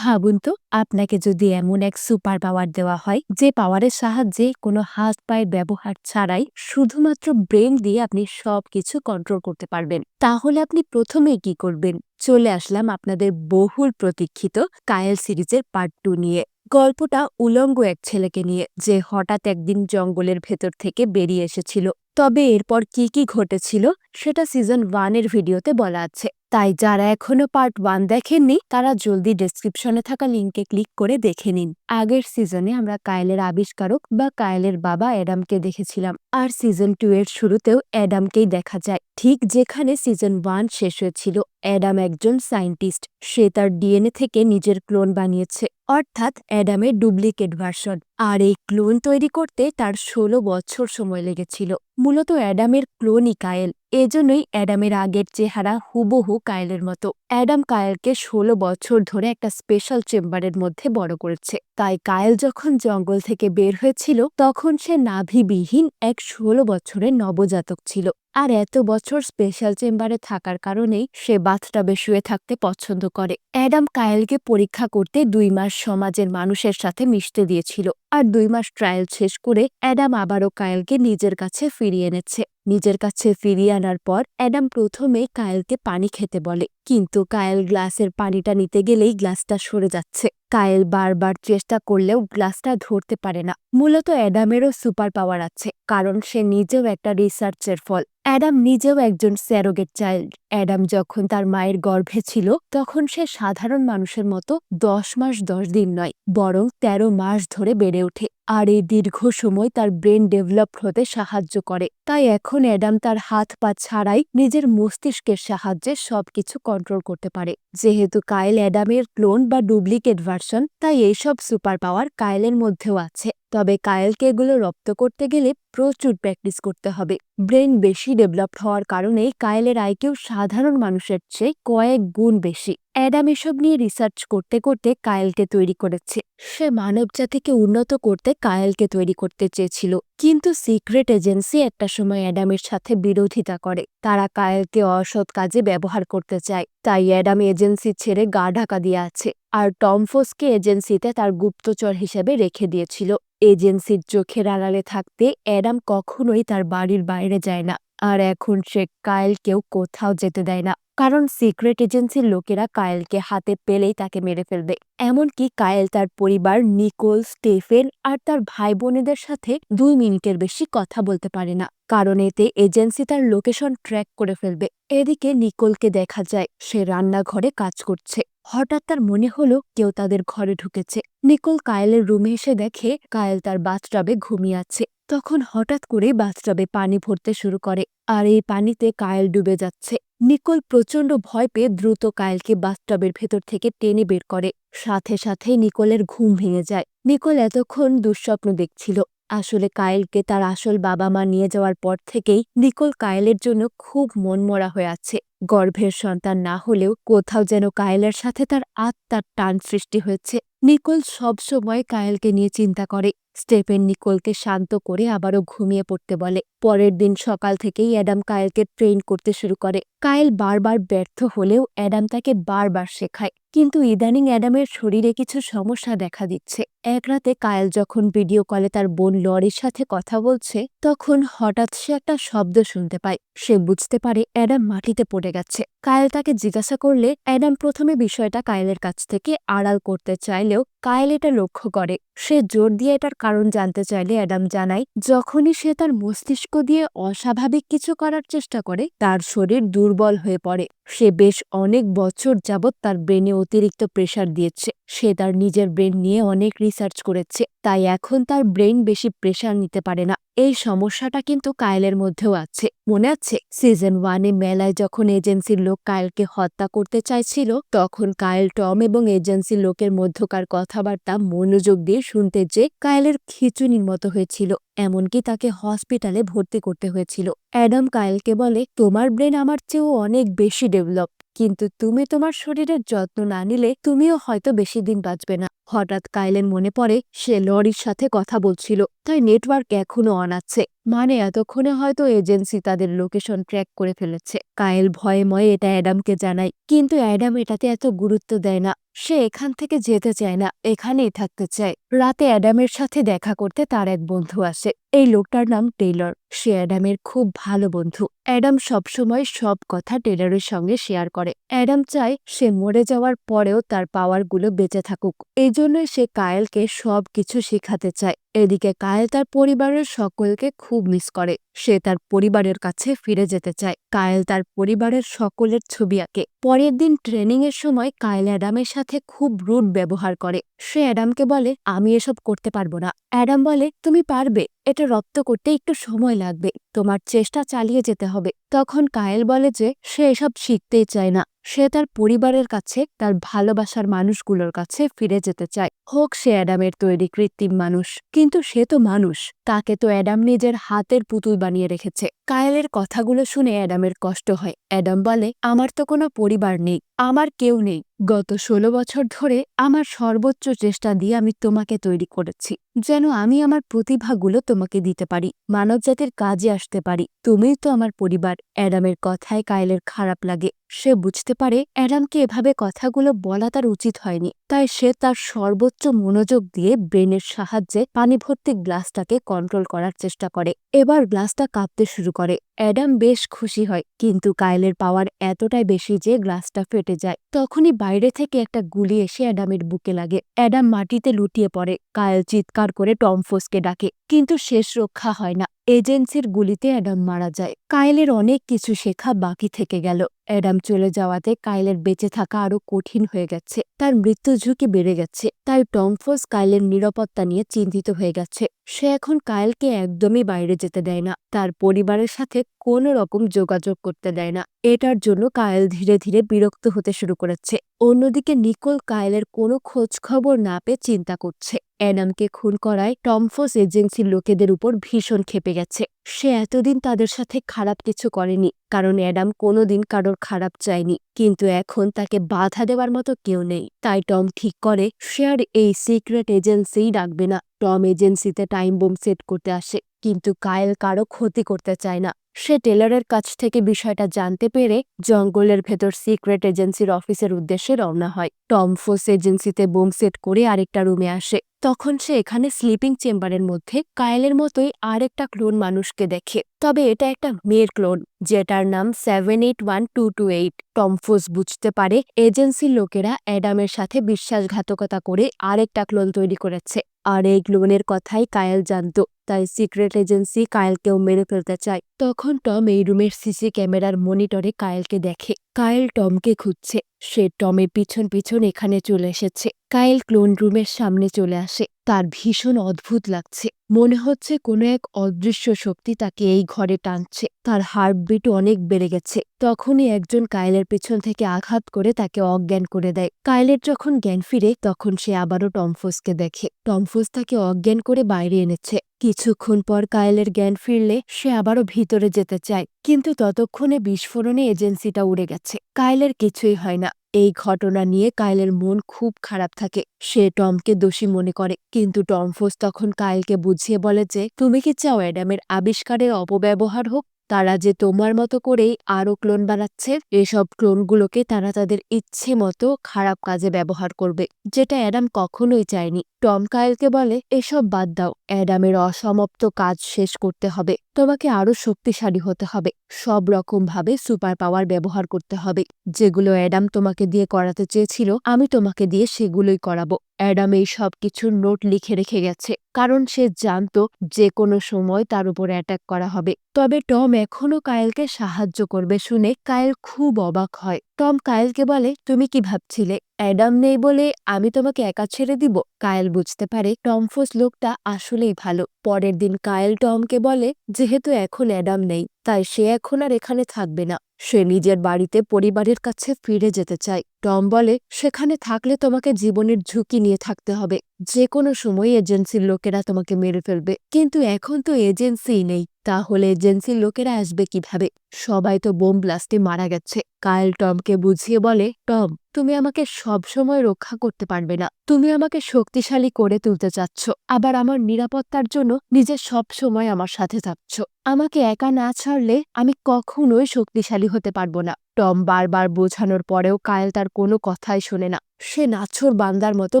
ভাবুন তো, আপনাকে যদি এমন এক সুপার পাওয়ার দেওয়া হয়, যে পাওয়ারের সাহায্যে কোনো হাত পায়ের ব্যবহার ছাড়াই শুধুমাত্র ব্রেন দিয়ে আপনি সবকিছু কন্ট্রোল করতে পারবেন। তাহলে আপনি প্রথমেই কি করবেন? চলে আসলাম আপনাদের বহুল প্রতীক্ষিত কায়েল সিরিজের পার্ট টু নিয়ে। গল্পটা উলঙ্গ এক ছেলেকে নিয়ে, যে হঠাৎ একদিন জঙ্গলের ভেতর থেকে বেরিয়ে এসেছিল। তবে এরপর কি কি ঘটেছিল, সেটা সিজন ওয়ানের ভিডিওতে বলা আছে। তাই যারা এখনও পার্ট ওয়ান দেখেননি, তারা জলদি ডেসক্রিপশনে থাকা লিঙ্কে ক্লিক করে দেখে নিন। আগের সিজনে আমরা কায়েলের আবিষ্কারক বা কায়েলের বাবা অ্যাডামকে দেখেছিলাম। আর সিজন টু এর শুরুতেও অ্যাডামকেই দেখা যায়। ঠিক যেখানে সিজন ওয়ান শেষ হয়েছিল, অ্যাডাম একজন সায়েন্টিস্ট সে তার ডিএনএ থেকে নিজের ক্লোন বানিয়েছে, অর্থাৎ অ্যাডামের ডুপ্লিকেট ভার্সন আর এই ক্লোন তৈরি করতে তার ষোলো বছর সময় লেগেছিল। মূলত অ্যাডামের ক্লোনই কায়েল। এজন্যই অ্যাডামের আগের চেহারা হুবহু কায়েলের মতো। অ্যাডাম কায়েলকে ষোলো বছর ধরে একটা স্পেশাল চেম্বারের মধ্যে বড় করেছে। তাই কায়েল যখন জঙ্গল থেকে বের হয়েছিল, তখন সে নাভিবিহীন এক ষোলো বছরের নবজাতক ছিল। আর এত বছর স্পেশাল চেম্বারে থাকার কারণেই সে বাথটাবে শুয়ে থাকতে পছন্দ করে। অ্যাডাম কায়েলকে পরীক্ষা করতে দুই মাস সমাজের মানুষের সাথে মিশতে দিয়েছিল আর দুই মাস ট্রায়াল শেষ করে অ্যাডাম আবারও কায়েলকে নিজের কাছে ফিরিয়ে এনেছে। নিজের কাছে ফিরিয়ে আনার পর অ্যাডাম প্রথমে কায়েলকে পানি খেতে বলে। কিন্তু কায়েল গ্লাসের পানিটা নিতে গেলেই গ্লাসটা সরে যাচ্ছে। কায়েল বারবার চেষ্টা করলেও গ্লাসটা ধরতে পারে না। মূলত অ্যাডামেরও সুপার পাওয়ার আছে, কারণ সে নিজেও একটা রিসার্চের ফল। অ্যাডাম নিজেও একজন স্যারোগেট চাইল্ড। অ্যাডাম যখন তার মায়ের গর্ভে ছিল, তখন সে সাধারণ মানুষের মতো দশ মাস দশ দিন নয়, বরং ১৩ মাস ধরে বেড়ে ওঠে। আর এই দীর্ঘ সময় তার ব্রেন ডেভেলপ হতে সাহায্য করে। তাই এখন অ্যাডাম তার হাত পা ছাড়াই নিজের মস্তিষ্কের সাহায্যে সবকিছু কন্ট্রোল করতে পারে। যেহেতু কায়েল অ্যাডামের ক্লোন বা ডুপ্লিকেট ভার্সন, তাই এইসব সুপার পাওয়ার কায়েলের মধ্যেও আছে। তবে কায়েলকে এগুলো রপ্ত করতে গেলে প্রচুর প্র্যাকটিস করতে হবে। ব্রেন বেশি ডেভেলপড হওয়ার কারণে কায়েলের আইকিউ সাধারণ মানুষের চেয়ে কয়েক গুণ বেশি। অ্যাডাম এসব নিয়ে রিসার্চ করতে করতে কায়েলকে তৈরি করেছে। সে মানবজাতিকে উন্নত করতে কায়েলকে তৈরি করতে চেয়েছিল। কিন্তু সিক্রেট এজেন্সি একটা সময় অ্যাডামের সাথে বিরোধিতা করে। তারা কায়েলকে অসৎ কাজে ব্যবহার করতে চায়। তাই অ্যাডাম এজেন্সি ছেড়ে গা ঢাকা দিয়ে আছে। আর টমফোসকে এজেন্সিতে তার গুপ্তচর হিসেবে রেখে দিয়েছিল। এজেন্সির চোখের আড়ালে থাকতে অ্যাডাম কখনোই তার বাড়ির বাইরে যায় না, আর এখন সে কায়েলকেও কোথাও যেতে দেয় না। কারণ সিক্রেট এজেন্সির লোকেরা কায়েলকে হাতে পেলেই তাকে মেরে ফেলবে। এমনকি কায়েল তার পরিবার নিকোল, স্টেফেন আর তার ভাই বোনেদের সাথে দুই মিনিটের বেশি কথা বলতে পারে না। কারণ এতে এজেন্সি তার লোকেশন ট্র্যাক করে ফেলবে। এদিকে নিকোলকে দেখা যায়, সে রান্নাঘরে কাজ করছে। হঠাৎ তার মনে হলো কেউ তাদের ঘরে ঢুকেছে। নিকোল কায়েলের রুমে এসে দেখে কায়েল তার বাথটাবে ঘুমিয়ে আছে। তখন হঠাৎ করে বাথটাবে পানি ভরতে শুরু করে আর এই পানিতে কায়েল ডুবে যাচ্ছে। নিকোল প্রচণ্ড ভয় পেয়ে দ্রুত কায়েলকে বাথটাবের ভেতর থেকে টেনে বের করে। সাথে সাথে নিকোলের ঘুম ভেঙে যায়। নিকোল এতক্ষণ দুঃস্বপ্ন দেখছিল। আসলে কায়েলকে তার আসল বাবা মা নিয়ে যাওয়ার পর থেকেই নিকোল কায়েলের জন্য খুব মনমরা হয়ে আছে। গর্ভের সন্তান না হলেও কোথাও যেন কায়েলের সাথে তার আত্মার টান সৃষ্টি হয়েছে। নিকোল সবসময় কায়েলকে নিয়ে চিন্তা করে। স্টেপেন নিকোলকে শান্ত করে আবারও ঘুমিয়ে পড়তে বলে। পরের দিন সকাল থেকেই অ্যাডাম কায়েলকে ট্রেন করতে শুরু করে। কায়েল বারবার ব্যর্থ হলেও অ্যাডাম তাকে বারবার শেখায়। কিন্তু ইদানিং অ্যাডামের শরীরে কিছু সমস্যা দেখা দিচ্ছে। এক রাতে কায়েল যখন ভিডিও কলে তার বোন লরির সাথে কথা বলছে, তখন হঠাৎ সে একটা শব্দ শুনতে পায়। সে বুঝতে পারে অ্যাডাম মাটিতে পড়ে গেছে। কায়েল তাকে জিজ্ঞাসা করলে, অ্যাডাম, প্রথমে বিষয়টা কায়েলের কাছ থেকে আড়াল করতে চাইলেও কায়েল এটা লক্ষ্য করে। সে জোর দিয়ে এটার কারণ জানতে চাইলে অ্যাডাম জানায়, যখনই সে তার মস্তিষ্ক দিয়ে অস্বাভাবিক কিছু করার চেষ্টা করে, তার শরীর দুর্বল হয়ে পড়ে। সে বেশ অনেক বছর যাবৎ তার ব্রেনে অতিরিক্ত প্রেশার দিয়েছে। সে তার নিজের ব্রেন নিয়ে অনেক রিসার্চ করেছে, তাই এখন তার ব্রেন বেশি প্রেশার নিতে পারে না। এই সমস্যাটা কিন্তু কায়েলের মধ্যেও আছে। মনে আছে? সিজন ওয়ানে মেলায় যখন এজেন্সির লোক কায়েলকে হত্যা করতে চাইছিল, তখন কায়েল, টম এবং এজেন্সির লোকের মধ্যকার কথাবার্তা মনোযোগ দিয়ে শুনতে যে কায়েলের খিচুনির মতো হয়েছিল, এমনকি তাকে হসপিটালে ভর্তি করতে হয়েছিল। অ্যাডাম কায়েলকে বলে, তোমার ব্রেন আমার চেয়েও অনেক বেশি ডেভেলপ কিন্তু তুমি তোমার শরীরের যত্ন না নিলে তুমিও হয়তো বেশি দিন বাঁচবে না। হঠাৎ কাইলের মনে পড়ে, সে লরির সাথে কথা বলছিল, তাই নেটওয়ার্ক এখনও অন আছে। মানে এতক্ষণে হয়তো এজেন্সি তাদের লোকেশন ট্র্যাক করে ফেলেছে। কায়েল ভয়ে ময়ে এটা অ্যাডামকে জানায়, কিন্তু অ্যাডাম এটাতে এত গুরুত্ব দেয় না। সে এখান থেকে যেতে চায় না, এখানেই থাকতে চায়। রাতে অ্যাডামের সাথে দেখা করতে তার এক বন্ধু আসে, এই লোকটার নাম টেইলর। সে অ্যাডামের খুব ভালো বন্ধু। অ্যাডাম সবসময় সব কথা টেলরের সঙ্গে শেয়ার করে। অ্যাডাম চায় সে মরে যাওয়ার পরেও তার পাওয়ারগুলো বেঁচে থাকুক। এই জন্যই সে কায়েলকে সব কিছু শেখাতে চায়। এদিকে কায়েল তার পরিবারের সকলকে খুব মিস করে। সে তার পরিবারের কাছে ফিরে যেতে চায়। কায়েল তার পরিবারের সকলের ছবি আঁকে। পরের দিন ট্রেনিং এর সময় কায়েল অ্যাডামের সাথে খুব রুড ব্যবহার করে। সে অ্যাডামকে বলে, আমি এসব করতে পারব না। অ্যাডাম বলে, তুমি পারবে। এটা রপ্ত করতে একটু সময় লাগবে। তোমার চেষ্টা চালিয়ে যেতে হবে। তখন কায়েল বলে যে, সে এসব শিখতেই চায় না। সে তার পরিবারের কাছে, তার ভালোবাসার মানুষগুলোর কাছে ফিরে যেতে চায়। হোক সে অ্যাডামের তৈরি কৃত্রিম মানুষ, কিন্তু সে তো মানুষ। তাকে তো অ্যাডাম নিজের হাতের পুতুল বানিয়ে রেখেছে। কায়েলের কথাগুলো শুনে অ্যাডামের কষ্ট হয়। অ্যাডাম বলে, আমার তো কোনো পরিবার নেই। আমার কেউ নেই। গত ষোলো বছর ধরে আমার সর্বোচ্চ চেষ্টা দিয়ে আমি তোমাকে তৈরি করেছি, যেন আমি আমার প্রতিভাগুলো তোমাকে দিতে পারি, মানবজাতির কাজে আসতে পারি। তুমিই তো আমার পরিবার, অ্যাডামের কথায় কায়েলের খারাপ লাগে। সে বুঝতে পারে অ্যাডামকে এভাবে কথাগুলো বলা তার উচিত হয়নি, তাই সে তার সর্বোচ্চ মনোযোগ দিয়ে ব্রেনের সাহায্যে পানি ভর্তি গ্লাসটাকে কন্ট্রোল করার চেষ্টা করে। এবার গ্লাসটা কাঁপতে শুরু করে। অ্যাডাম বেশ খুশি হয়, কিন্তু কায়েলের পাওয়ার এতটাই বেশি যে গ্লাসটা ফেটে যায়। তখনই বাইরে থেকে একটা গুলি এসে অ্যাডামের বুকে লাগে। অ্যাডাম মাটিতে লুটিয়ে পড়ে। কায়েল চিৎকার করে টমফোসকে ডাকে, কিন্তু শেষ রক্ষা হয় না। এজেন্সির গুলিতে অ্যাডাম মারা যায়। কায়েলের অনেক কিছু শেখা বাকি থেকে গেল। অ্যাডাম চলে যাওয়াতে কাইলের বেঁচে থাকা আরও কঠিন হয়ে গেছে। তার মৃত্যু ঝুঁকি বেড়ে গেছে। তাই টমফোস কাইলের নিরাপত্তা নিয়ে চিন্তিত হয়ে গেছে। সে এখন কায়েলকে একদমই বাইরে যেতে দেয় না। তার পরিবারের সাথে কোনো রকম যোগাযোগ করতে দেয় না। এটার জন্য কায়েল ধীরে ধীরে বিরক্ত হতে শুরু করেছে। অন্যদিকে নিকোল কায়েলের কোনো খোঁজ খবর না পেয়ে চিন্তা করছে। অ্যাডামকে খুন করায় টমফোস এজেন্সির লোকেদের উপর ভীষণ খেপে গেছে। সে এতদিন তাদের সাথে খারাপ কিছু করেনি, কারণ অ্যাডাম কোনোদিন কারোর খারাপ চায়নি, কিন্তু এখন তাকে বাধা দেওয়ার মতো কেউ নেই। তাই টম ঠিক করে, সে আর এই সিক্রেট এজেন্সিই ডাকবে না। টম এজেন্সিতে টাইম বোম সেট করতে আসে, কিন্তু কায়েল কারও ক্ষতি করতে চায় না। সে টেলারের কাছ থেকে বিষয়টা জানতে পেরে জঙ্গলের ভেতর সিক্রেট এজেন্সির অফিসের উদ্দেশ্যে রওনা হয়। টম ফোস এজেন্সিতে বোম সেট করে আরেকটা রুমে আসে। তখন সে এখানে স্লিপিং চেম্বারের মধ্যে কায়েলের মতোই আর একটা ক্লোন মানুষকে দেখে। তবে এটা একটা মেয়ের ক্লোন যেটার নাম seven eight one two two eight টমফোস বুঝতে পারে এজেন্সির লোকেরা অ্যাডামের সাথে বিশ্বাসঘাতকতা করে আরেকটা ক্লোন তৈরি করেছে। আর এই ক্লোনের কথাই কায়েল জানত, তাই সিক্রেট এজেন্সি কায়েলকেও মেরে ফেলতে চায়। তখন টম এই রুমের সিসি ক্যামেরার মনিটরে কায়েলকে দেখে। কায়েল টমকে খুঁজছে। সে টমের পিছন পিছন এখানে চলে এসেছে। কাইল ক্লোন রুমের সামনে চলে আসে। তার ভীষণ অদ্ভুত লাগছে। মনে হচ্ছে কোনো এক অদৃশ্য শক্তি তাকে এই ঘরে টানছে। তার হার্টবিট অনেক বেড়ে গেছে। তখনই একজন কায়েলের পেছন থেকে আঘাত করে তাকে অজ্ঞান করে দেয়। কায়েলের যখন জ্ঞান ফিরে, তখন সে আবারও টমফোসকে দেখে। টমফোস তাকে অজ্ঞান করে বাইরে এনেছে। কিছুক্ষণ পর কায়েলের জ্ঞান ফিরলে, সে আবারও ভিতরে যেতে চায়। কিন্তু ততক্ষণে বিস্ফোরণে এজেন্সিটা উড়ে গেছে। কায়েলের কিছুই হয় না। এই ঘটনা নিয়ে কাইলের মন খুব খারাপ থাকে। সে টমকে দোষী মনে করে, কিন্তু টমফোস তখন কাইলকে বুঝিয়ে বলে যে, তুমি কি চাও অ্যাডামের আবিষ্কারের অপব্যবহার হোক? তারা যে তোমার মতো করেই আরও ক্লোন বানাচ্ছে, এসব ক্লোনগুলোকে তারা তাদের ইচ্ছে মতো খারাপ কাজে ব্যবহার করবে, যেটা অ্যাডাম কখনোই চায়নি। টম কায়েলকে বলে, এসব বাদ দাও। অ্যাডামের অসমাপ্ত কাজ শেষ করতে হবে। তোমাকে আরও শক্তিশালী হতে হবে। সব রকমভাবে সুপার পাওয়ার ব্যবহার করতে হবে। যেগুলো অ্যাডাম তোমাকে দিয়ে করাতে চেয়েছিল, আমি তোমাকে দিয়ে সেগুলোই করাবো। অ্যাডাম এই সব কিছুর নোট লিখে রেখে গেছে, কারণ সে জানত যে কোনো সময় তার উপর অ্যাটাক করা হবে। তবে টম এখনও কায়েলকে সাহায্য করবে শুনে কায়েল খুব অবাক হয়। টম কায়েলকে বলে, তুমি কি ভাবছিলে? অ্যাডাম নেই বলে আমি তোমাকে একা ছেড়ে দিব? কায়েল বুঝতে পারে টমফোস লোকটা আসলেই ভালো। পরের দিন কায়েল টমকে বলে, যেহেতু এখন অ্যাডাম নেই, তাই সে এখন আর এখানে থাকবে না। সে নিজের বাড়িতে পরিবারের কাছে ফিরে যেতে চায়। টম বলে, সেখানে থাকলে তোমাকে জীবনের ঝুঁকি নিয়ে থাকতে হবে। যে কোনো সময় এজেন্সির লোকেরা তোমাকে মেরে ফেলবে। কিন্তু এখন তো এজেন্সিই নেই। তাহলে এজেন্সির লোকেরা আসবে কীভাবে? সবাই তো বোম ব্লাস্টে মারা গেছে। কায়েল টমকে বুঝিয়ে বলে, টম, তুমি আমাকে সব সময় রক্ষা করতে পারবে না। তুমি আমাকে শক্তিশালী করে তুলতে চাচ্ছ। আবার আমার নিরাপত্তার জন্য নিজে সব সময় আমার সাথে থাকছ। আমাকে একা না ছাড়লে আমি কখনোই শক্তিশালী হতে পারব না। টম বারবার বোঝানোর পরেও কায়েল তার কোনো কথাই শোনে না। সে নাছর বান্দার মতো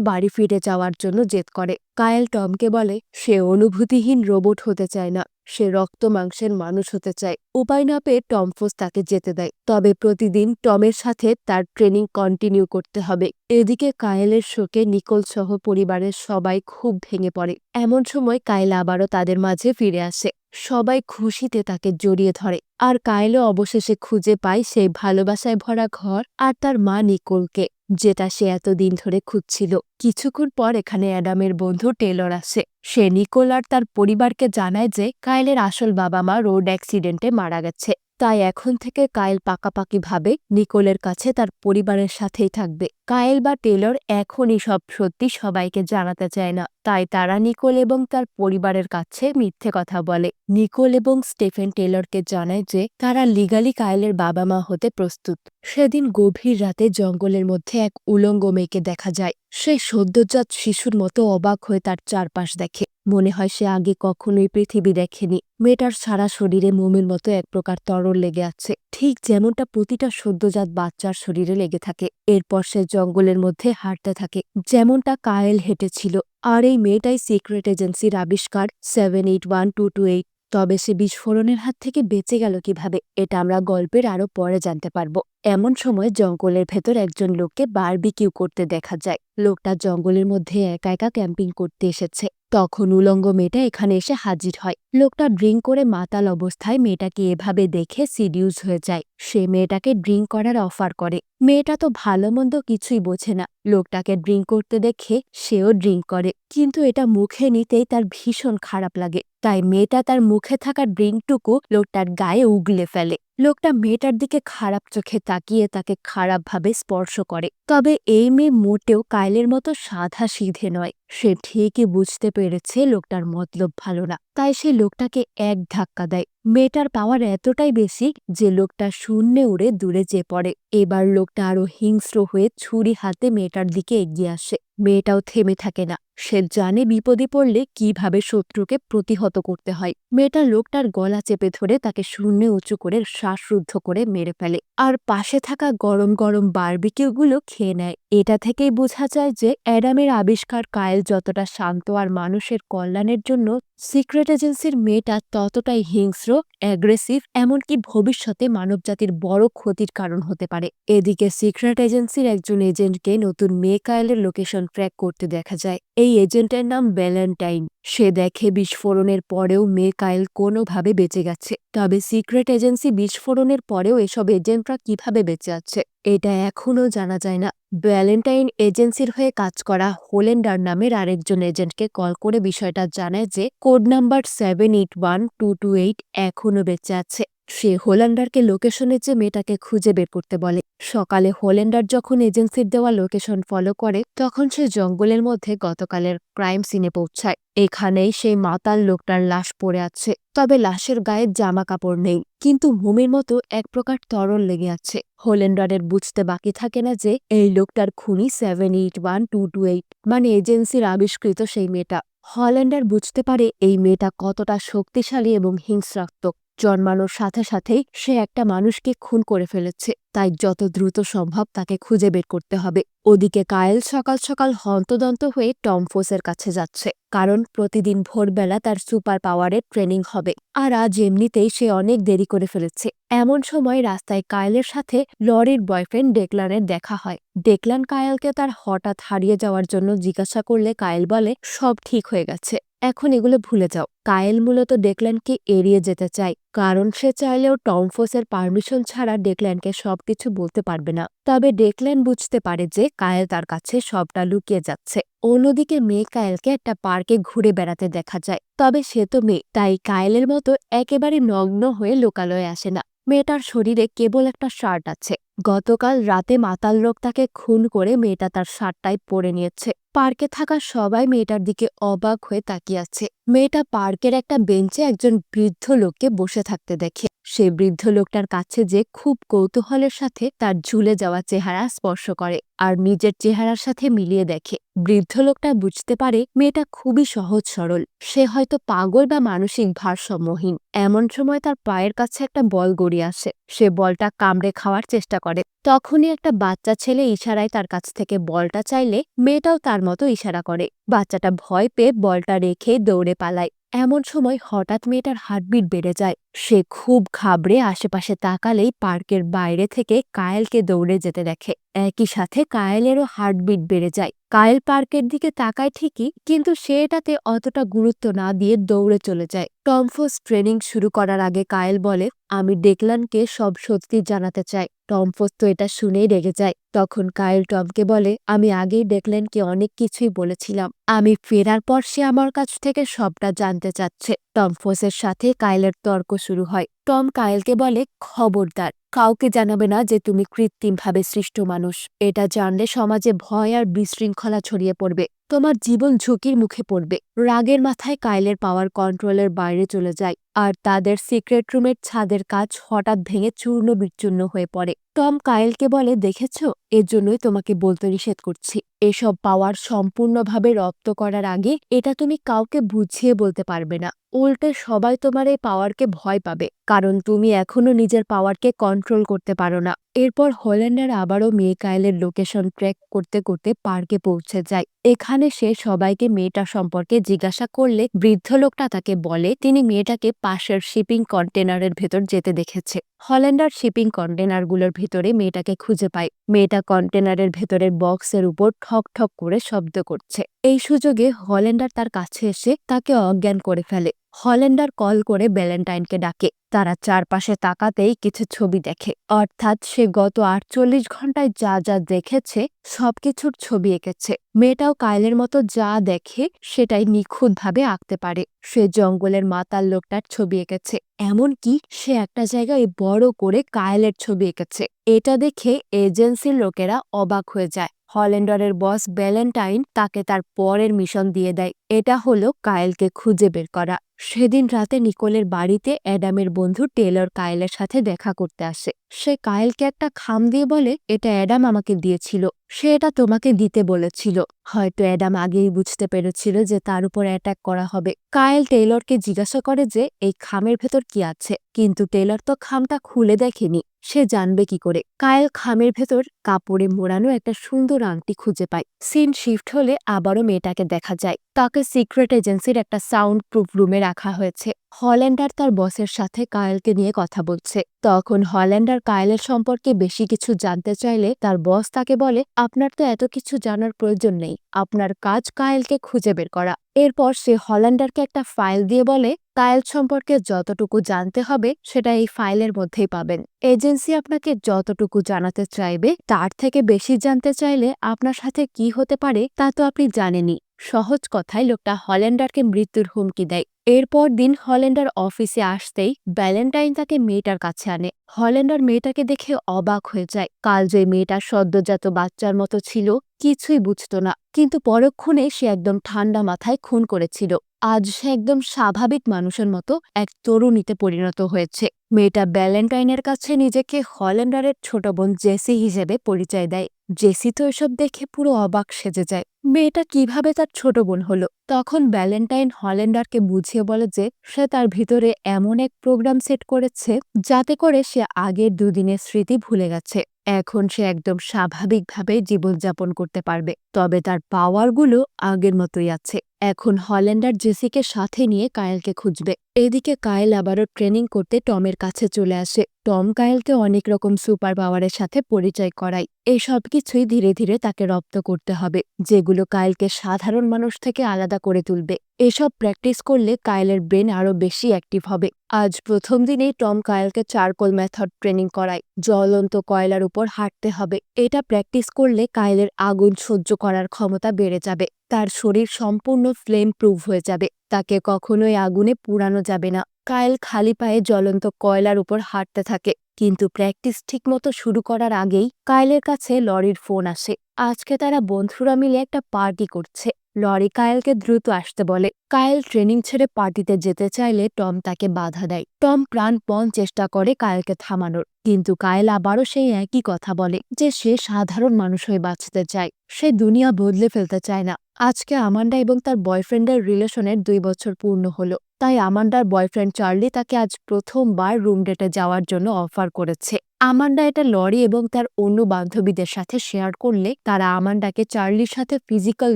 বাড়ি ফিরে যাওয়ার জন্য জেদ করে। কায়েল টমকে বলে, সে অনুভূতিহীন রোবট হতে চায় না। সে রক্ত মাংসের মানুষ হতে চায়। উপায় না পেয়ে টমফোস তাকে যেতে দেয়। তবে প্রতিদিন টমের সাথে তার ট্রেনিং কন্টিনিউ করতে হবে। এদিকে কায়েলের শোকে নিকোল সহ পরিবারের সবাই খুব ভেঙে পড়ে। এমন সময় কায়েল আবারও তাদের মাঝে ফিরে আসে। সবাই খুশিতে তাকে জড়িয়ে ধরে। আর কায়েলও অবশেষে খুঁজে পায় সেই ভালোবাসায় ভরা ঘর আর তার মা নিকোলকে। যেটা সে এতদিন ধরে খুঁজছিল। কিছুক্ষণ পর এখানে অ্যাডামের বন্ধু টেলর আসে। সে নিকোলার তার পরিবারকে জানায় যে কায়েলের আসল বাবা মা রোড অ্যাক্সিডেন্টে মারা গেছে। তাই এখন থেকে কায়েল পাকাপাকিভাবে নিকোলের কাছে তার পরিবারের সাথেই থাকবে। কায়েল বা টেলর এখনই সব সত্যি সবাইকে জানাতে চায় না। তাই তারা নিকোল এবং তার পরিবারের কাছে মিথ্যে কথা বলে। নিকোল এবং স্টেফেন টেলরকে জানায় যে, তারা লিগালি কায়েলের বাবা মা হতে প্রস্তুত। সেদিন গভীর রাতে জঙ্গলের মধ্যে এক উলঙ্গ মেয়েকে দেখা যায়। সে সদ্যজাত শিশুর মতো অবাক হয়ে তার চারপাশ দেখে। মনে হয় সে আগে কখনোই পৃথিবী দেখেনি। মেয়েটার সারা শরীরে মোমের মতো এক প্রকার তরল লেগে আছে। ঠিক যেমনটা প্রতিটা সদ্যজাত বাচ্চার শরীরে লেগে থাকে। এরপর সে জঙ্গলের মধ্যে হাঁটতে থাকে। যেমনটা কায়েল হেঁটেছিল। আর এই মেয়েটাই সিক্রেট এজেন্সির আবিষ্কার seven eight one two two eight তবে সে বিস্ফোরণের হাত থেকে বেঁচে গেল কীভাবে, এটা আমরা গল্পের আরও পরে জানতে পারব। এমন সময় জঙ্গলের ভেতর একজন লোককে বারবিকিউ করতে দেখা যায়। লোকটা জঙ্গলের মধ্যে একা একা ক্যাম্পিং করতে এসেছে। তখন উলঙ্গ মেয়েটা এখানে এসে হাজির হয়। লোকটা ড্রিঙ্ক করে মাতাল অবস্থায় মেয়েটাকে এভাবে দেখে সিডিউস হয়ে যায়। সে মেয়েটাকে ড্রিঙ্ক করার অফার করে। মেয়েটা তো ভালো মন্দ কিছুই বোঝে না। লোকটাকে ড্রিঙ্ক করতে দেখে সেও ড্রিঙ্ক করে। কিন্তু এটা মুখে নিতেই তার ভীষণ খারাপ লাগে। তাই মেয়েটা তার মুখে থাকা ড্রিঙ্কটুকু লোকটার গায়ে উগলে ফেলে। লোকটা মেয়েটার দিকে খারাপ চোখে তাকিয়ে তাকে খারাপভাবে স্পর্শ করে। তবে এই মেয়ে মোটেও কাইলের মতো সাধা সিধে নয়। সে ঠিকই বুঝতে পেরেছে লোকটার মতলব ভালো না। তাই সে লোকটাকে এক ধাক্কা দেয়। মেয়েটার পাওয়ার এতটাই বেশি যে লোকটা শূন্যে উড়ে দূরে যেয়ে পড়ে। এবার লোকটা আরও হিংস্র হয়ে ছুরি হাতে মেয়েটার দিকে এগিয়ে আসে। মেয়েটাও থেমে থাকে না। সে জানে বিপদে পড়লে কীভাবে শত্রুকে প্রতিহত করতে হয়। মেয়েটা লোকটার গলা চেপে ধরে তাকে শূন্যে উঁচু করে শ্বাসরুদ্ধ করে মেরে ফেলে। আর পাশে থাকা গরম গরম বারবিকিউগুলো খেয়ে নেয়। এটা থেকেই বোঝা যায় যে অ্যাডামের আবিষ্কার কায়েল যতটা শান্ত আর মানুষের কল্যাণের জন্য সিক্রেট এজেন্সির মেয়েটা ততটাই হিংস্র, অ্যাগ্রেসিভ, এমনকি ভবিষ্যতে মানবজাতির বড় ক্ষতির কারণ হতে পারে। এদিকে সিক্রেট এজেন্সির একজন এজেন্টকে নতুন মে কায়েলের লোকেশন ট্র্যাক করতে দেখা যায়। এই এজেন্টের নাম ভ্যালেন্টাইন। সে দেখে বিস্ফোরণের পরেও মে কায়েল কোনোভাবে বেঁচে গেছে। তবে সিক্রেট এজেন্সি বিস্ফোরণের পরেও এসব এজেন্টরা কীভাবে বেঁচে আছে, এটা এখনও জানা যায় না। ভ্যালেন্টাইন এজেন্সির হয়ে কাজ করা হোলেন্ডার নামের আরেকজন এজেন্টকে কল করে বিষয়টা জানায় যে code number seven eight one two two eight এখনও বেঁচে আছে। সে হোল্যান্ডারকে লোকেশনের যে মেয়েটাকে খুঁজে বের করতে বলে। সকালে হোল্যান্ডার যখন এজেন্সির দেওয়া লোকেশন ফলো করে, তখন সে জঙ্গলের মধ্যে গতকালের ক্রাইম সিনে পৌঁছায়। এখানেই সেই মাতাল লোকটার লাশ পড়ে আছে। তবে লাশের গায়ে জামা কাপড় নেই, কিন্তু মোমের মতো এক প্রকার তরল লেগে আছে। হোলেন্ডারের বুঝতে বাকি থাকে না যে, এই লোকটার খুনি seven eight one two two eight মানে এজেন্সির আবিষ্কৃত সেই মেয়েটা। হল্যান্ডার বুঝতে পারে এই মেয়েটা কতটা শক্তিশালী এবং হিংস্রাত্মক। জন্মানোর সাথে সাথেই সে একটা মানুষকে খুন করে ফেলেছে। তাই যত দ্রুত সম্ভব তাকে খুঁজে বের করতে হবে। ওদিকে কায়েল সকাল সকাল হন্তদন্ত হয়ে টমফোসের কাছে যাচ্ছে, কারণ প্রতিদিন ভোরবেলা তার সুপার পাওয়ারের ট্রেনিং হবে। আর আজ এমনিতেই সে অনেক দেরি করে ফেলেছে। এমন সময় রাস্তায় কায়েলের সাথে লরির বয়ফ্রেন্ড ডেকলানের দেখা হয়। ডেকলান কায়েলকে তার হঠাৎ হারিয়ে যাওয়ার জন্য জিজ্ঞাসা করলে কায়েল বলে, সব ঠিক হয়ে গেছে। এখন এগুলো ভুলে যাও। কায়েল মূলত ডেকলানকে এড়িয়ে যেতে চায়। কারণ সে চাইলেও টমফোসের পারমিশন ছাড়া ডেকল্যান্ডকে সবকিছু বলতে পারবে না। তবে ডেকল্যান বুঝতে পারে যে কায়েল তার কাছে সবটা লুকিয়ে যাচ্ছে। অন্যদিকে মেয়ে কায়েলকে একটা পার্কে ঘুরে বেড়াতে দেখা যায়। তবে সে তো মেয়ে, তাই কায়েলের মতো একেবারে নগ্ন হয়ে লোকালয়ে আসে না। মেয়েটার শরীরে কেবল একটা শার্ট আছে। গতকাল রাতে মাতাল লোক তাকে খুন করে মেয়েটা তার শার্টটাই পরে নিয়েছে। পার্কে থাকা সবাই মেয়েটার দিকে অবাক হয়ে তাকিয়ে আছে। মেয়েটা পার্কের একটা বেঞ্চে একজন বৃদ্ধ লোককে বসে থাকতে দেখে। সে বৃদ্ধ লোকটার কাছে যে খুব কৌতূহলের সাথে তার ঝুলে যাওয়া চেহারা স্পর্শ করে আর নিজের চেহারার সাথে মিলিয়ে দেখে। বৃদ্ধ লোকটা বুঝতে পারে মেয়েটা খুবই সহজ সরল। সে হয়তো পাগল বা মানসিক ভারসাম্যহীন। এমন সময় তার পায়ের কাছে একটা বল গড়িয়ে আসে। সে বলটা কামড়ে খাওয়ার চেষ্টা করে। তখনই একটা বাচ্চা ছেলে ইশারায় তার কাছ থেকে বলটা চাইলে মেয়েটাও তার মতো ইশারা করে। বাচ্চাটা ভয় পেয়ে বলটা রেখে দৌড়ে পালায়। এমন সময় হঠাৎ মেয়েটার হার্টবিট বেড়ে যায়। সে খুব ঘাবড়ে আশেপাশে তাকালেই পার্কের বাইরে থেকে কায়েলকে দৌড়ে যেতে দেখে। একই সাথে কায়েলেরও হার্টবিট বেড়ে যায়। কায়েল পার্কের দিকে তাকায় ঠিকই, কিন্তু সে এটাতে অতটা গুরুত্ব না দিয়ে দৌড়ে চলে যায়। টমফোস ট্রেনিং শুরু করার আগে কায়েল বলে, আমি ডেকলানকে সব সত্যি জানাতে চাই। টমফোস তো এটা শুনেই রেগে যায়। তখন কায়েল টমকে বলে, আমি আগেই ডেকলেনকে অনেক কিছুই বলেছিলাম। আমি ফেরার পর সে আমার কাছ থেকে সবটা জানতে চাচ্ছে। টমফোসের সাথে কায়েলের তর্ক শুরু হয়। টম কায়েলকে বলে, খবরদার, কাউকে জানাবে না যে তুমি কৃত্রিমভাবে সৃষ্ট মানুষ। এটা জানলে সমাজে ভয় আর বিশৃঙ্খলা ছড়িয়ে পড়বে। তোমার জীবন ঝুঁকির মুখে পড়বে। রাগের মাথায় কাইলের পাওয়ার কন্ট্রোলের বাইরে চলে যায়, আর তাদের সিক্রেট রুমের ছাদের কাজ হঠাৎ ভেঙে চূর্ণ বিচূর্ণ হয়ে পড়ে। টম কায়েলকে বলে, দেখেছ? এর জন্যই তোমাকে বলতে নিষেধ করছি। এসব পাওয়ার সম্পূর্ণভাবে রপ্ত করার আগে এটা তুমি কাউকে বুঝিয়ে বলতে পারবে না। উল্টে সবাই তোমার এই পাওয়ারকে ভয় পাবে, কারণ তুমি এখনও নিজের পাওয়ারকে কন্ট্রোল করতে পারো না। এরপর হল্যান্ডার আবারও মেয়ে কায়েলের লোকেশন ট্র্যাক করতে করতে পার্কে পৌঁছে যায়। এখানে সে সবাইকে মেয়েটা সম্পর্কে জিজ্ঞাসা করলে বৃদ্ধ লোকটা তাকে বলে, তিনি মেয়েটাকে পাশের শিপিং কন্টেনারের ভেতর যেতে দেখেছে। হল্যান্ডার শিপিং কন্টেনারগুলোর ভেতরে মেয়েটাকে খুঁজে পায়। মেয়েটা কন্টেনারের ভেতরের বক্সের উপর ঠক ঠক করে শব্দ করছে। এই সুযোগে হল্যান্ডার তার কাছে এসে তাকে অজ্ঞান করে ফেলে। হল্যান্ডার কল করে ব্যালেন্টাইনকে ডাকে। তারা চারপাশে তাকাতেই কিছু ছবি দেখে। অর্থাৎ সে গত আটচল্লিশ ঘন্টায় যা যা দেখেছে, সবকিছুর ছবি এঁকেছে। মেয়েটাও কায়লের মতো যা দেখে, সেটাই নিখুঁতভাবে আঁকতে পারে। সে জঙ্গলের মাতাল লোকটার ছবি এঁকেছে। এমনকি সে একটা জায়গায় বড় করে কায়েলের ছবি এঁকেছে। এটা দেখে এজেন্সির লোকেরা অবাক হয়ে যায়। হল্যান্ডারের বস ব্যালেন্টাইন তাকে তার পরের মিশন দিয়ে দেয়। এটা হলো কায়েলকে খুঁজে বের করা। সেদিন রাতে নিকোলের বাড়িতে অ্যাডামের বন্ধু টেলর কায়েলের সাথে দেখা করতে আসে। সে কায়েলকে একটা খাম দিয়ে বলে, এটা অ্যাডাম আমাকে দিয়েছিল। সে এটা তোমাকে দিতে বলেছিল। হয়তো অ্যাডাম আগেই বুঝতে পেরেছিল যে তার উপর অ্যাটাক করা হবে কায়েল টেলরকে জিজ্ঞাসা করে যে, এই খামের ভেতর কি আছে কিন্তু টেলর তো খামটা খুলে দেখেনি। সে জানবে কি করে। কায়েল খামের ভেতর কাপড়ে মোড়ানো একটা সুন্দর আংটি খুঁজে পায়। সিন শিফট হলে আবারও মেয়েটাকে দেখা যায়। তাকে সিক্রেট এজেন্সির একটা সাউন্ড প্রুফ রুমে রাখা হয়েছে। হল্যান্ডার তার বসের সাথে কায়েলকে নিয়ে কথা বলছে। তখন হল্যান্ডার কায়েলের সম্পর্কে বেশি কিছু জানতে চাইলে তার বস তাকে বলে, আপনার তো এত কিছু জানার প্রয়োজন নেই। আপনার কাজ কায়েলকে খুঁজে বের করা। এরপর সে হল্যান্ডারকে একটা ফাইল দিয়ে বলে, কায়েল সম্পর্কে যতটুকু জানতে হবে, সেটা এই ফাইলের মধ্যেই পাবেন। এজেন্সি আপনাকে যতটুকু জানাতে চাইবে, তার থেকে বেশি জানতে চাইলে আপনার সাথে কি হতে পারে, তা তো আপনি জানেনই। সহজ কথায় লোকটা হল্যান্ডারকে মৃত্যুর হুমকি দেয়। এরপর দিন হল্যান্ডার অফিসে আসতেই ব্যালেন্টাইন তাকে মেয়েটার কাছে আনে। হল্যান্ডার মেয়েটাকে দেখে অবাক হয়ে যায়। কাল যে মেয়েটা সদ্যজাত বাচ্চার মতো ছিল, কিছুই বুঝত না। কিন্তু পরক্ষণে সে একদম ঠান্ডা মাথায় খুন করেছিল। আজ সে একদম স্বাভাবিক মানুষের মতো এক তরুণীতে পরিণত হয়েছে। মেয়েটা ব্যালেন্টাইনের কাছে নিজেকে হল্যান্ডারের ছোট বোন জেসি হিসেবে পরিচয় দেয়। জেসি তো এসব দেখে পুরো অবাক সেজে যায়। মেয়েটা কীভাবে তার ছোট বোন হলো? তখন ব্যালেন্টাইন হল্যান্ডারকে বুঝিয়ে বলে যে, সে তার ভিতরে এমন এক প্রোগ্রাম সেট করেছে, যাতে করে সে আগের দুদিনের স্মৃতি ভুলে গেছে। এখন সে একদম স্বাভাবিকভাবে জীবনযাপন করতে পারবে, তবে তার পাওয়ারগুলো আগের মতোই আছে। এখন হল্যান্ডার জেসিকে সাথে নিয়ে কায়েলকে খুঁজবে। এদিকে কায়েল আবারও ট্রেনিং করতে টমের কাছে চলে আসে। টম কায়েলকে অনেক রকম সুপার পাওয়ারের সাথে পরিচয় করায়। এই সব কিছুই ধীরে ধীরে তাকে রপ্ত করতে হবে, যেগুলো কায়েলকে সাধারণ মানুষ থেকে আলাদা করে তুলবে। এসব প্র্যাকটিস করলে কায়েলের ব্রেন আরও বেশি অ্যাক্টিভ হবে। আজ প্রথম দিনেই টম কায়েলকে চারকোল মেথড ট্রেনিং করায়, জ্বলন্ত কয়লার উপর হাঁটতে হবে। এটা প্র্যাকটিস করলে কায়েলের আগুন সহ্য করার ক্ষমতা বেড়ে যাবে, তার শরীর সম্পূর্ণ ফ্লেম প্রুভ হয়ে যাবে, তাকে কখনোই আগুনে পুরানো যাবে না। কায়েল খালি পায়ে জ্বলন্ত কয়লার উপর হাঁটতে থাকে, কিন্তু প্র্যাকটিস ঠিকমতো শুরু করার আগেই কায়েলের কাছে লরির ফোন আসে। আজকে তারা বন্ধুরা মিলে একটা পার্টি করছে। লরি কায়েলকে দ্রুত আসতে বলে, কায়েল ট্রেনিং ছেড়ে পার্টিতে যেতে চাইলে টম তাকে বাধা দেয়। টম প্রাণপণ চেষ্টা করে কায়েলকে থামানোর, কিন্তু কায়েল আবারও সেই একই কথা বলে, যে সে সাধারণ মানুষ হয়ে বাঁচতে চায়। সে দুনিয়া বদলে ফেলতে চায় না। আজকে আমান্ডা এবং তার বয়ফ্রেন্ডের রিলেশনের দুই বছর পূর্ণ হলো। তাই আমান্ডার বয়ফ্রেন্ড চার্লি তাকে আজ প্রথমবার রুম ডেটে যাওয়ার জন্য অফার করেছে। আমান্ডা এটা লরি এবং তার অন্য বান্ধবীদের সাথে শেয়ার করলে তারা আমান্ডাকে চার্লির সাথে ফিজিক্যাল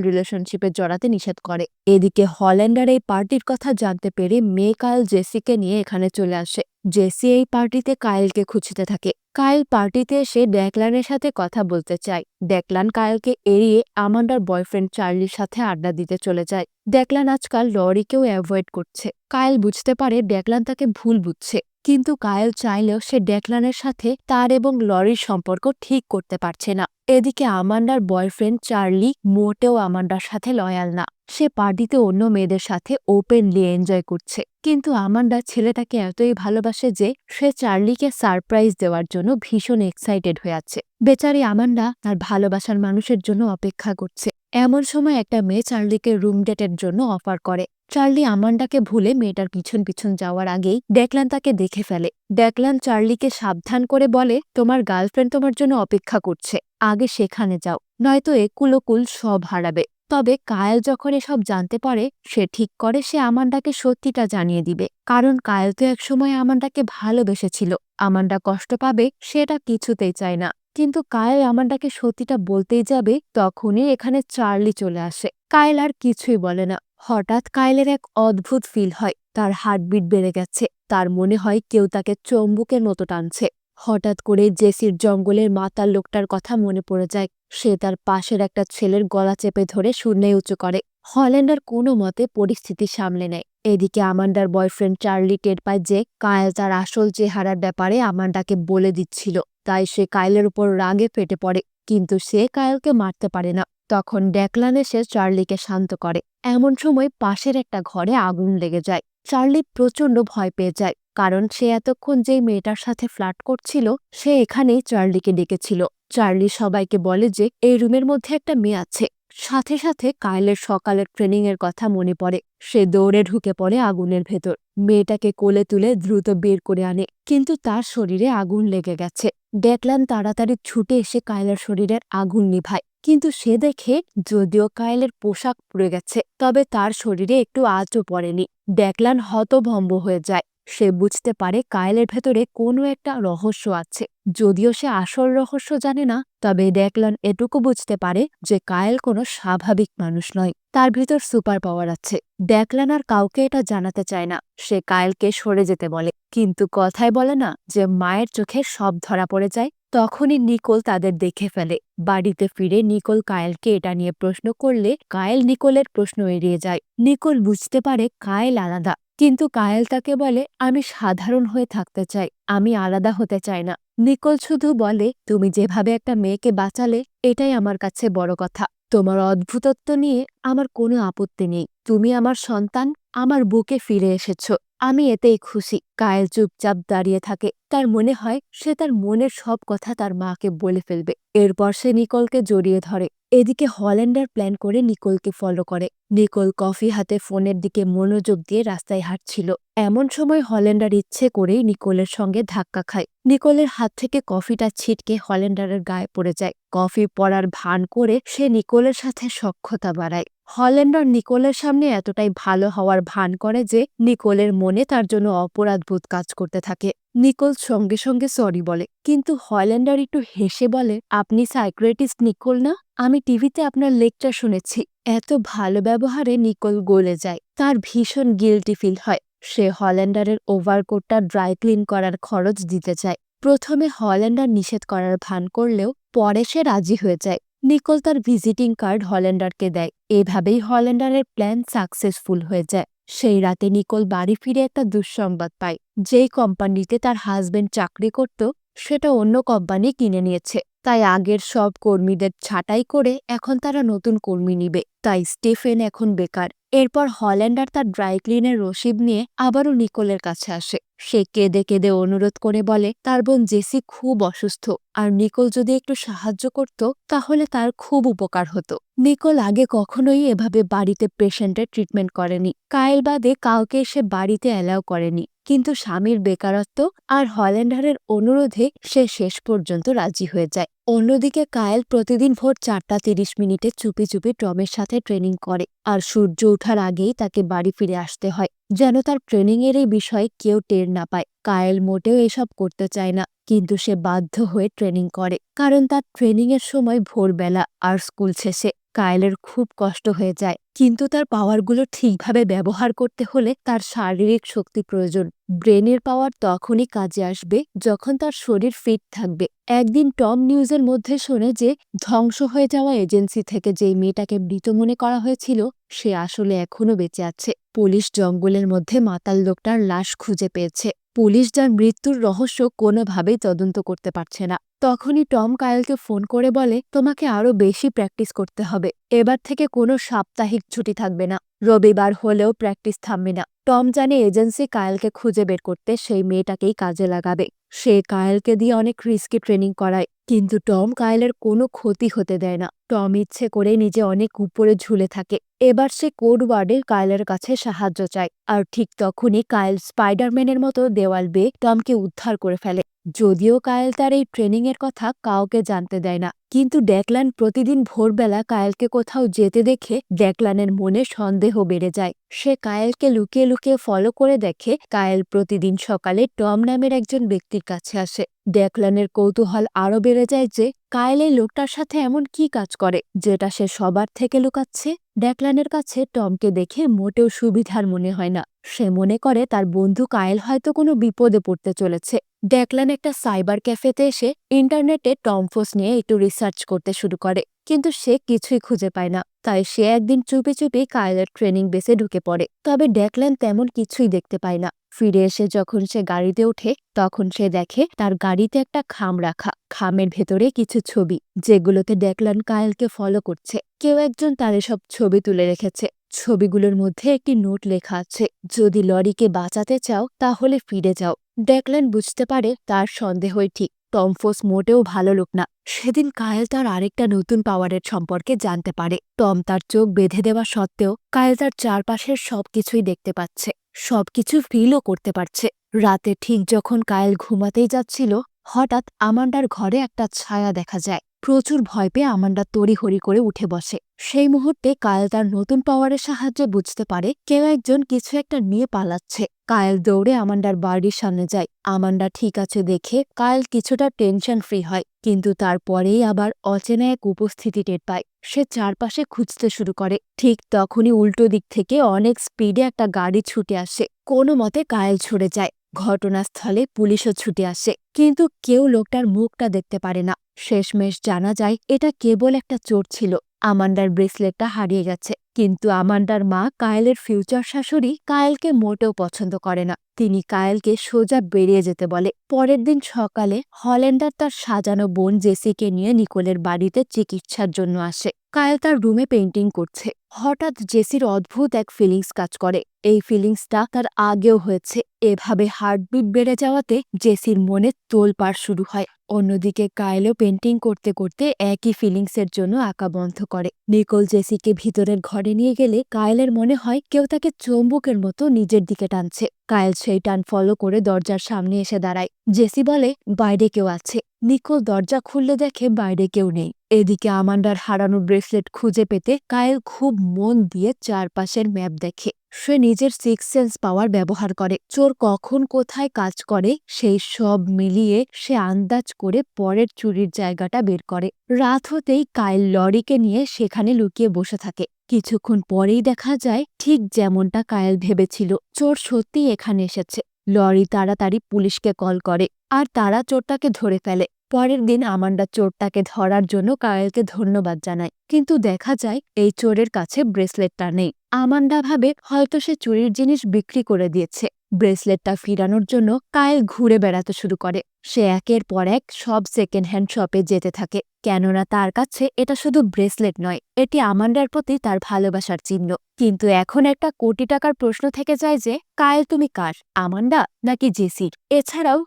রিলেশনশিপে জড়াতে নিষেধ করে। এদিকে হল্যান্ডার এই পার্টির কথা জানতে পেরে মেয়ে কায়েল জেসিকে নিয়ে এখানে চলে আসে। জেসি এই পার্টিতে কায়েলকে খুঁজতে থাকে। কায়েল পার্টিতে এসে ড্যাকলানের সাথে কথা বলতে চায়। ড্যাকলান কায়েলকে এড়িয়ে আমান্ডার বয়ফ্রেন্ড চার্লির সাথে আড্ডা দিতে চলে যায়। ড্যাকলান আজকাল লরিকেও অ্যাভয়েড করছে। কায়েল বুঝতে পারে ড্যাকলান তাকে ভুল বুঝছে। কিন্তু কায়েল চাইলেও সে ডেকলানের সাথে তার এবং লরির সম্পর্ক ঠিক করতে পারছে না। এদিকে আমান্ডার বয়ফ্রেন্ড চার্লি মোটেও আমান্ডার সাথে লয়াল না। সে পার্টিতে অন্য মেয়েদের সাথে ওপেনলি এনজয় করছে। কিন্তু আমান্ডা ছেলেটাকে এতই ভালোবাসে যে সে চার্লিকে সারপ্রাইজ দেওয়ার জন্য ভীষণ এক্সাইটেড হয়ে আছে। বেচারি আমান্ডা তার ভালোবাসার মানুষের জন্য অপেক্ষা করছে। এমন সময় একটা মেয়ে চার্লিকে রুম ডেটের জন্য অফার করে। চার্লি আমান্ডাকে ভুলে মেয়েটার পিছন পিছন যাওয়ার আগেই ডেকলান তাকে দেখে ফেলে। ডেকলান চার্লিকে সাবধান করে বলে, তোমার গার্লফ্রেন্ড তোমার জন্য অপেক্ষা করছে। আগে সেখানে যাও, নয়তো একুলকুল সব হারাবে। তবে কায়েল যখন এসব জানতে পারে, সে ঠিক করে সে আমান্ডাকে সত্যিটা জানিয়ে দিবে। কারণ কায়েল তো একসময় আমান্ডাকে ভালোবেসেছিল। আমান্ডা কষ্ট পাবে সেটা কিছুতেই চায় না। কিন্তু কায়েল আমান্ডাকে সত্যিটা বলতেই যাবে, তখনই এখানে চার্লি চলে আসে। কায়েল আর কিছুই বলে না। হঠাৎ কায়েলের এক অদ্ভুত ফিল হয়। তার হার্টবিট বেড়ে গেছে। তার মনে হয় কেউ তাকে চম্বুকের মতো টানছে। হঠাৎ করে জেসির জঙ্গলের মাতার লোকটার কথা মনে পড়ে যায়। সে তার পাশের একটা ছেলের গলা চেপে ধরে শূন্যে উঁচু করে। হল্যান্ডার কোনো মতে পরিস্থিতি সামলে নেয়। এদিকে আমান্ডার বয়ফ্রেন্ড চার্লি টের পায় যে কায়েল তার আসল চেহারার ব্যাপারে আমান্ডাকে বলে দিচ্ছিল। তাই সে কায়েলের উপর রাগে ফেটে পড়ে। কিন্তু সে কায়েলকে মারতে পারে না। তখন ড্যাকলান এসে চার্লিকে শান্ত করে। এমন সময় পাশের একটা ঘরে আগুন লেগে যায়। চার্লি প্রচণ্ড ভয় পেয়ে যায়, কারণ সে এতক্ষণ যেই মেয়েটার সাথে ফ্লাট করছিল, সে এখানেই চার্লিকে ডেকেছিল। চার্লি সবাইকে বলে যে, এই রুমের মধ্যে একটা মেয়ে আছে। সাথে সাথে কায়েলের সকালের ট্রেনিং এর কথা মনে পড়ে। সে দৌড়ে ঢুকে পড়ে আগুনের ভেতর। মেয়েটাকে কোলে তুলে দ্রুত বের করে আনে, কিন্তু তার শরীরে আগুন লেগে গেছে। ডেকলান তাড়াতাড়ি ছুটে এসে কায়েলের শরীরের আগুন নিভায়। কিন্তু সে দেখে যদিও কায়েলের পোশাক পুড়ে গেছে, তবে তার শরীরে একটু আজও পড়েনি। ডেকলান হতভম্ব হয়ে যায়। সে বুঝতে পারে কায়েলের ভেতরে কোনো একটা রহস্য আছে। যদিও সে আসল রহস্য জানে না, তবে ডেকলান এটুকু বুঝতে পারে যে কায়েল কোনো স্বাভাবিক মানুষ নয়। তার ভিতর সুপার পাওয়ার আছে। ডেকলান আর কাউকে এটা জানাতে চায় না। সে কায়েলকে সরে যেতে বলে। কিন্তু কথায় বলে না যে মায়ের চোখে সব ধরা পড়ে যায়। তখনই নিকোল তাদের দেখে ফেলে। বাড়িতে ফিরে নিকোল কায়েলকে এটা নিয়ে প্রশ্ন করলে কায়েল নিকোলের প্রশ্ন এড়িয়ে যায়। নিকোল বুঝতে পারে কায়েল আলাদা, কিন্তু কায়েল তাকে বলে, আমি সাধারণ হয়ে থাকতে চাই, আমি আলাদা হতে চাই না। নিকোল শুধু বলে, তুমি যেভাবে একটা মেয়েকে বাঁচালে, এটাই আমার কাছে বড় কথা। তোমার অদ্ভুতত্ব নিয়ে আমার কোনো আপত্তি নেই। তুমি আমার সন্তান, আমার বুকে ফিরে এসেছ। আমি এতেই খুশি। কায়েল চুপচাপ দাঁড়িয়ে থাকে। তার মনে হয় সে তার মনের সব কথা তার মাকে বলে ফেলবে। এরপর সে নিকলকে জড়িয়ে ধরে। এদিকে হল্যান্ডার প্ল্যান করে নিকোলকে ফলো করে। নিকোল কফি হাতে ফোনের দিকে মনোযোগ দিয়ে রাস্তায় হাঁটছিল। এমন সময় হল্যান্ডার ইচ্ছে করেই নিকোলের সঙ্গে ধাক্কা খায়। নিকোলের হাত থেকে কফিটা ছিটকে হল্যান্ডারের গায়ে পড়ে যায়। কফি পড়ার ভান করে সে নিকোলের সাথে সক্ষতা বাড়ায়। হল্যান্ডার নিকোলের সামনে এতটাই ভালো হওয়ার ভান করে যে, নিকোলের মনে তার জন্য অপরাধবোধ কাজ করতে থাকে। নিকোল সঙ্গে সঙ্গে সরি বলে। কিন্তু হল্যান্ডার একটু হেসে বলে, আপনি সাইক্রেটিস্ট নিকোল না? আমি টিভিতে আপনার লেকচার শুনেছি। এত ভালো ব্যবহারে নিকোল গলে যায়। তার ভীষণ গিলটি ফিল হয়। সে হল্যান্ডারের ওভারকোটটা ড্রাই ক্লিন করার খরচ দিতে চায়। প্রথমে হল্যান্ডার নিষেধ করার ভান করলেও পরে সে রাজি হয়ে যায়। নিকোল তার ভিজিটিং কার্ড হল্যান্ডারকে দেয়। এভাবেই হল্যান্ডারের প্ল্যান সাকসেসফুল হয়ে যায়। সেই রাতে নিকোল বাড়ি ফিরে একটা দুঃসংবাদ পায়। যেই কোম্পানিতে তার হাজবেন্ড চাকরি করত, সেটা অন্য কোম্পানি কিনে নিয়েছে। তাই আগের সব কর্মীদের ছাঁটাই করে এখন তারা নতুন কর্মী নিবে। তাই স্টিফেন এখন বেকার। এরপর হল্যান্ডার তার ড্রাই ক্লিনের রসিদ নিয়ে আবারও নিকোলের কাছে আসে। সে কেঁদে কেঁদে অনুরোধ করে বলে, তার বোন জেসি খুব অসুস্থ, আর নিকোল যদি একটু সাহায্য করত, তাহলে তার খুব উপকার হতো। নিকোল আগে কখনোই এভাবে বাড়িতে পেশেন্টের ট্রিটমেন্ট করেনি। কায়েল বাদে কাউকে সে বাড়িতে অ্যালাউ করেনি। কিন্তু স্বামীর বেকারত্ব আর হল্যান্ডারের অনুরোধে সে শেষ পর্যন্ত রাজি হয়ে যায়। অন্যদিকে কায়েল প্রতিদিন ভোর চারটা তিরিশ মিনিটে চুপি চুপি টমের সাথে ট্রেনিং করে, আর সূর্য ওঠার আগেই তাকে বাড়ি ফিরে আসতে হয়। যেন তার ট্রেনিংয়ের এই বিষয়ে কেউ টের না পায়, কায়েল মোটেও এসব করতে চায় না, কিন্তু সে বাধ্য হয়ে ট্রেনিং করে, কারণ তার ট্রেনিংয়ের সময় ভোরবেলা আর স্কুল শেষে কায়েলের খুব কষ্ট হয়ে যায়। কিন্তু তার পাওয়ারগুলো ঠিকভাবে ব্যবহার করতে হলে তার শারীরিক শক্তি প্রয়োজন। ব্রেনের পাওয়ার তখনই কাজে আসবে যখন তার শরীর ফিট থাকবে। একদিন টম নিউজের মধ্যে শোনে যে, ধ্বংস হয়ে যাওয়া এজেন্সি থেকে যেই মেয়েটাকে মৃত মনে করা হয়েছিল, সে আসলে এখনও বেঁচে আছে। পুলিশ জঙ্গলের মধ্যে মাতাল লোকটার লাশ খুঁজে পেয়েছে। পুলিশ যার মৃত্যুর রহস্য কোনোভাবেই তদন্ত করতে পারছে না। তখনই টম কায়েলকে ফোন করে বলে তোমাকে আরও বেশি প্র্যাকটিস করতে হবে। এবার থেকে কোনো সাপ্তাহিক ছুটি থাকবে না। রবিবার হলেও প্র্যাকটিস থামবে না। টম জানে এজেন্সি কায়েলকে খুঁজে বের করতে সেই মেয়েটাকেই কাজে লাগাবে। সে কায়েলকে দিয়ে অনেক রিস্কি ট্রেনিং করায়, কিন্তু টম কায়েলের কোনো ক্ষতি হতে দেয় না। টম ইচ্ছে করে নিজে অনেক উপরে ঝুলে থাকে। এবার সে কোড ওয়ার্ডে কায়েলের কাছে সাহায্য চায়, আর ঠিক তখনই কায়েল স্পাইডারম্যানের মতো দেওয়াল বেয়ে টমকে উদ্ধার করে ফেলে। যদিও কায়েল তার এই ট্রেনিংয়ের কথা কাউকে জানতে দেয় না। কিন্তু ড্যাকলান প্রতিদিন ভোরবেলা কায়েলকে কোথাও যেতে দেখে ড্যাকলানের মনে সন্দেহ বেড়ে যায়। সে কায়েলকে লুকিয়ে লুকিয়ে ফলো করে দেখে কায়েল প্রতিদিন সকালে টম নামের একজন ব্যক্তির কাছে আসে। ড্যাকলানের কৌতূহল আরও বেড়ে যায় যে, কায়েল এই লোকটার সাথে এমন কি কাজ করে, যেটা সে সবার থেকে লুকাচ্ছে? ড্যাকলানের কাছে টমকে দেখে মোটেও সুবিধার মনে হয় না। সে মনে করে তার বন্ধু কায়েল হয়তো কোনো বিপদে পড়তে চলেছে। ড্যাকলান একটা সাইবার ক্যাফেতে এসে ইন্টারনেটে টমফোস নিয়ে একটু রিসার্চ করতে শুরু করে। কিন্তু সে কিছুই খুঁজে পায় না। তাই সে একদিন চুপি চুপি কায়েলের ট্রেনিং বেসে ঢুকে পড়ে। তবে ড্যাকলান তেমন কিছুই দেখতে পায় না। ফিরে এসে যখন সে গাড়িতে ওঠে, তখন সে দেখে তার গাড়িতে একটা খাম রাখা। খামের ভেতরে কিছু ছবি, যেগুলোতে ড্যাকলান কায়েলকে ফলো করছে। কেউ একজন তার সব ছবি তুলে রেখেছে। ছবিগুলোর মধ্যে একটি নোট লেখা আছে, যদি লরিকে বাঁচাতে চাও, তাহলে ফিরে যাও। ড্যাকলান বুঝতে পারে তার সন্দেহই ঠিক। টমফোস মোটেও ভালো লোক না। সেদিন কায়েল তার আরেকটা নতুন পাওয়ারের সম্পর্কে জানতে পারে। টম তার চোখ বেঁধে দেওয়া সত্ত্বেও কায়েল তার চারপাশের সবকিছুই দেখতে পাচ্ছে। সবকিছু ফিলও করতে পারছে। রাতে ঠিক যখন কায়েল ঘুমাতেই যাচ্ছিল, হঠাৎ আমান্ডার ঘরে একটা ছায়া দেখা যায়। প্রচুর ভয় পেয়ে আমান্ডা তড়িহড়ি করে উঠে বসে। সেই মুহূর্তে কায়েল তার নতুন পাওয়ারের সাহায্যে বুঝতে পারে, কেউ একজন কিছু একটা নিয়ে পালাচ্ছে। কায়েল দৌড়ে আমান্ডার বাড়ির সামনে যায়। আমান্ডা ঠিক আছে দেখে কায়েল কিছুটা টেনশন ফ্রি হয়, কিন্তু তারপরেই আবার অচেনা এক উপস্থিতি টের পায়। সে চারপাশে খুঁজতে শুরু করে। ঠিক তখনই উল্টো দিক থেকে অনেক স্পিডে একটা গাড়ি ছুটে আসে। কোনো মতে কায়েল ছুড়ে যায়। ঘটনাস্থলে পুলিশও ছুটে আসে। কিন্তু কেউ লোকটার মুখটা দেখতে পারে না। শেষমেশ জানা যায়, এটা কেবল একটা চোর ছিল। আমান্ডার ব্রেসলেটটা হারিয়ে গেছে। কিন্তু আমান্ডার মা কায়েলের ফিউচার শাশুড়ি কায়েলকে মোটেও পছন্দ করে না। তিনি কায়েলকে সোজা বেরিয়ে যেতে বলে। পরের দিন সকালে হল্যান্ডার তার সাজানো বোন জেসিকে নিয়ে নিকোলের বাড়িতে চিকিৎসার জন্য আসে। কায়েল তার রুমে পেন্টিং করছে। হঠাৎ জেসির অদ্ভুত এক ফিলিংস কাজ করে। এই ফিলিংসটা তার আগেও হয়েছে। এভাবে হার্টবিট বেড়ে যাওয়াতে জেসির মনে তোলপাড় শুরু হয়। অন্যদিকে কায়েলও পেন্টিং করতে করতে একই ফিলিংসের জন্য আঁকা বন্ধ করে। নিকোল জেসিকে ভিতরের ঘরে নিয়ে গেলে কায়েলের মনে হয় কেউ তাকে চৌম্বকের মতো নিজের দিকে টানছে। কায়েল সেই টান ফলো করে দরজার সামনে এসে দাঁড়ায়। জেসি বলে, বাইরে কেউ আছে। নিকোল দরজা খুললে দেখে বাইরে কেউ নেই। এদিকে আমান্ডার হারানো ব্রেসলেট খুঁজে পেতে কায়েল খুব মন দিয়ে চারপাশের ম্যাপ দেখে। সে নিজের সিক্স সেন্স পাওয়ার ব্যবহার করে। চোর কখন কোথায় কাজ করে, সেই সব মিলিয়ে সে আন্দাজ করে পরের চুরির জায়গাটা বের করে। রাত হতেই কায়েল লরিকে নিয়ে সেখানে লুকিয়ে বসে থাকে। কিছুক্ষণ পরেই দেখা যায় ঠিক যেমনটা কায়েল ভেবেছিল, চোর সত্যি এখানে এসেছে। লরি তাড়াতাড়ি পুলিশকে কল করে, আর তারা চোরটাকে ধরে ফেলে। পরের দিন আমান্ডা চোরটাকে ধরার জন্য কায়েলকে ধন্যবাদ জানায়। কিন্তু দেখা যায়, এই চোরের কাছে ব্রেসলেটটা নেই। আমান্ডা ভাবে হয়তো সে চুরির জিনিস বিক্রি করে দিয়েছে। ব্রেসলেটটা ফিরানোর জন্য কায়েল ঘুরে বেড়াতে শুরু করে। সে একের পর এক সব সেকেন্ড হ্যান্ড শপে যেতে থাকে। কেননা তার কাছে এটা শুধু ব্রেসলেট নয়, এটি আমান্ডার প্রতি তার ভালোবাসার চিহ্ন। কিন্তু এখন একটা কোটি টাকার প্রশ্ন থেকে যায় যে, কায়েল তুমি কার? আমান্ডা নাকি জেসির? এছাড়াও,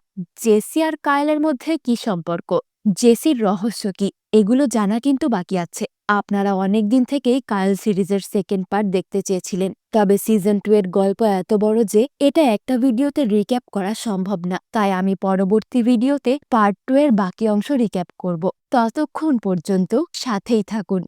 জেসি আর কায়েলের মধ্যে কি সম্পর্ক? জেসির রহস্য কি? এগুলো জানা কিন্তু বাকি আছে। আপনারা অনেক দিন থেকেই কায়াল সিরিজের সেকেন্ড পার্ট দেখতে চেয়েছিলেন। তবে সিজন টু এর গল্প এত বড় যে, এটা একটা ভিডিওতে রিক্যাপ করা সম্ভব না। তাই আমি পরবর্তী ভিডিওতে পার্ট টু এর বাকি অংশ রিক্যাপ করব। ততক্ষণ পর্যন্ত সাথেই থাকুন।